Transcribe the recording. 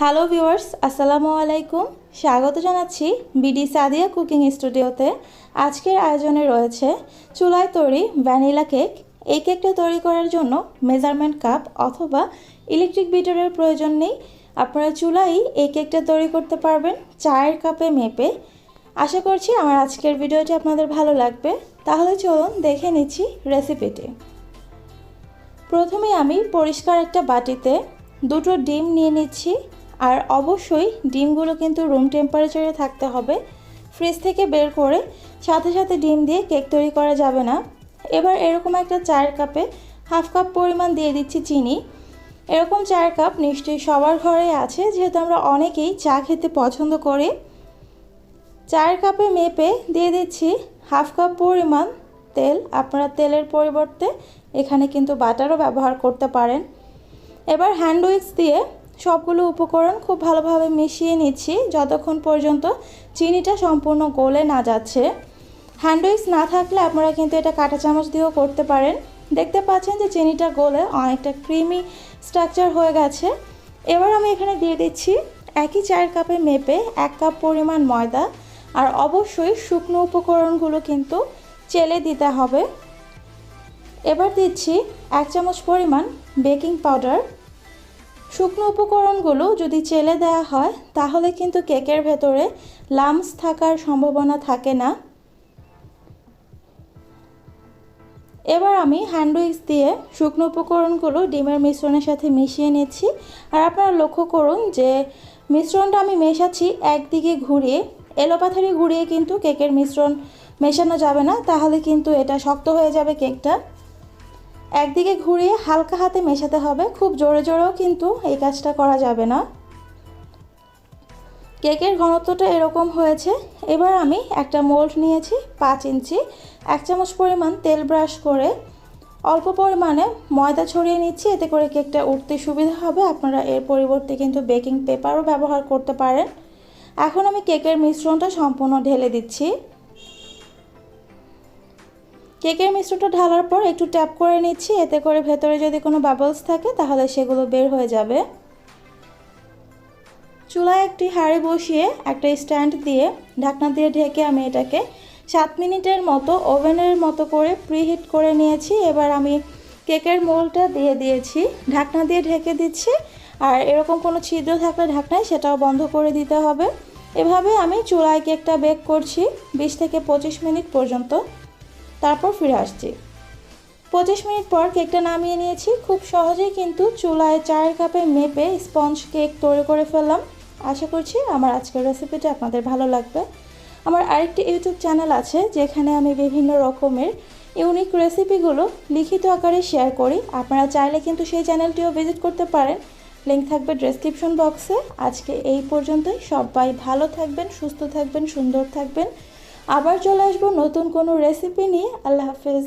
Hello viewers আসসালামু আলাইকুম স্বাগত জানাচ্ছি বিডি সাদিয়া কুকিং স্টুডিওতে আজকের আয়োজনে রয়েছে চুলায় তৈরি ভ্যানিলা কেক। এই কেকটা তৈরি করার জন্য মেজারমেন্ট কাপ অথবা ইলেকট্রিক বিটারের প্রয়োজন নেই। আপনারা চুলাই এই কেকটা তৈরি করতে পারবেন চায়ের কাপে মেপে। আশা করছি আমার আজকের ভিডিওটি আপনাদের ভালো লাগবে। তাহলে চলুন দেখে নিচ্ছি রেসিপিটি প্রথমে আমি পরিষ্কার একটা বাটিতে দুটো ডিম নিয়ে নিচ্ছি। আর অবশ্যই ডিমগুলো কিন্তু রুম টেম্পারেচারে থাকতে হবে। ফ্রিজ থেকে বের করে সাথে সাথে ডিম দিয়ে কেক তৈরি করা যাবে না। এবার এরকম একটা চায়ের কাপে হাফ কাপ পরিমাণ দিয়ে দিচ্ছি চিনি। এরকম চায়ের কাপ নিশ্চয়ই সবার ঘরে আছে, যেহেতু আমরা অনেকেই চা খেতে পছন্দ করি। চায়ের কাপে মেপে দিয়ে দিচ্ছি হাফ কাপ পরিমাণ তেল। আপনারা তেলের পরিবর্তে এখানে কিন্তু বাটারও ব্যবহার করতে পারেন। এবার হ্যান্ড উইক্স দিয়ে সবগুলো উপকরণ খুব ভালোভাবে মিশিয়ে নিচ্ছি। যতক্ষণ পর্যন্ত চিনিটা সম্পূর্ণ গলে না যাচ্ছে। হ্যান্ড উইক্স না থাকলে আপনারা কিন্তু এটা কাঁটা চামচ দিয়েও করতে পারেন। দেখতে পাচ্ছেন যে চিনিটা গলে অনেকটা ক্রিমি স্ট্রাকচার হয়ে গেছে। এবার আমি এখানে দিয়ে দিচ্ছি একই চায়ের কাপে মেপে এক কাপ পরিমাণ ময়দা। আর অবশ্যই শুকনো উপকরণগুলো কিন্তু চেলে দিতে হবে। এবার দিচ্ছি এক চামচ পরিমাণ বেকিং পাউডার। শুকনো উপকরণগুলো যদি চেলে দেওয়া হয়, তাহলে কিন্তু কেকের ভেতরে লামস থাকার সম্ভাবনা থাকে না। এবার আমি হ্যান্ড উইক্স দিয়ে শুকনো উপকরণগুলো ডিমের মিশ্রণের সাথে মিশিয়ে নিচ্ছি। আর আপনারা লক্ষ্য করুন যে মিশ্রণটা আমি মেশাচ্ছি একদিকে ঘুরিয়ে, এলোপাথারি ঘুরিয়ে কিন্তু কেকের মিশ্রণ মেশানো যাবে না, তাহলে কিন্তু এটা শক্ত হয়ে যাবে কেকটা। একদিকে ঘুরিয়ে হালকা হাতে মেশাতে হবে, খুব জোরে জোরেও কিন্তু এই কাজটা করা যাবে না। কেকের ঘনত্বটা এরকম হয়েছে, এবার আমি একটা মোল্ড নিয়েছি পাঁচ ইঞ্চি, এক চামচ পরিমাণ তেল ব্রাশ করে অল্প পরিমাণে ময়দা ছড়িয়ে নিচ্ছি, এতে করে কেকটা উঠতে সুবিধা হবে। আপনারা এর পরিবর্তে কিন্তু বেকিং পেপারও ব্যবহার করতে পারেন। এখন আমি কেকের মিশ্রণটা সম্পূর্ণ ঢেলে দিচ্ছি। কেকের মিশ্রণটা ঢালার পর একটু ট্যাপ করে নিচ্ছি, এতে করে ভেতরে যদি কোনো বাবলস থাকে তাহলে সেগুলো বের হয়ে যাবে। চুলায় একটি হাঁড়ি বসিয়ে একটা স্ট্যান্ড দিয়ে ঢাকনা দিয়ে ঢেকে আমি এটাকে সাত মিনিটের মতো ওভেনের মতো করে প্রিহিট করে নিয়েছি। এবার আমি কেকের মোলটা দিয়ে দিয়েছি, ঢাকনা দিয়ে ঢেকে দিচ্ছি, আর এরকম কোনো ছিদ্র থাকলে ঢাকনায় সেটাও বন্ধ করে দিতে হবে। এভাবে আমি চুলায় কেকটা বেক করছি, বিশ থেকে পঁচিশ মিনিট পর্যন্ত। তারপর ফিরে আসছি। পঁচিশ মিনিট পর কেকটা নামিয়ে নিয়েছি। খুব সহজেই কিন্তু চুলায় চায়ের কাপে মেপে স্পঞ্জ কেক তৈরি করে ফেললাম। আশা করছি আমার আজকের রেসিপিটা আপনাদের ভালো লাগবে। আমার আরেকটি ইউটিউব চ্যানেল আছে, যেখানে আমি বিভিন্ন রকমের ইউনিক রেসিপিগুলো লিখিত আকারে শেয়ার করি। আপনারা চাইলে কিন্তু সেই চ্যানেলটিও ভিজিট করতে পারেন। লিঙ্ক থাকবে ডেসক্রিপশন বক্সে আজকে এই পর্যন্তই। সবাই ভালো থাকবেন, সুস্থ থাকবেন, সুন্দর থাকবেন। আবার চলে আসব নতুন কোনো রেসিপি নিয়ে। আল্লাহ হাফেজ।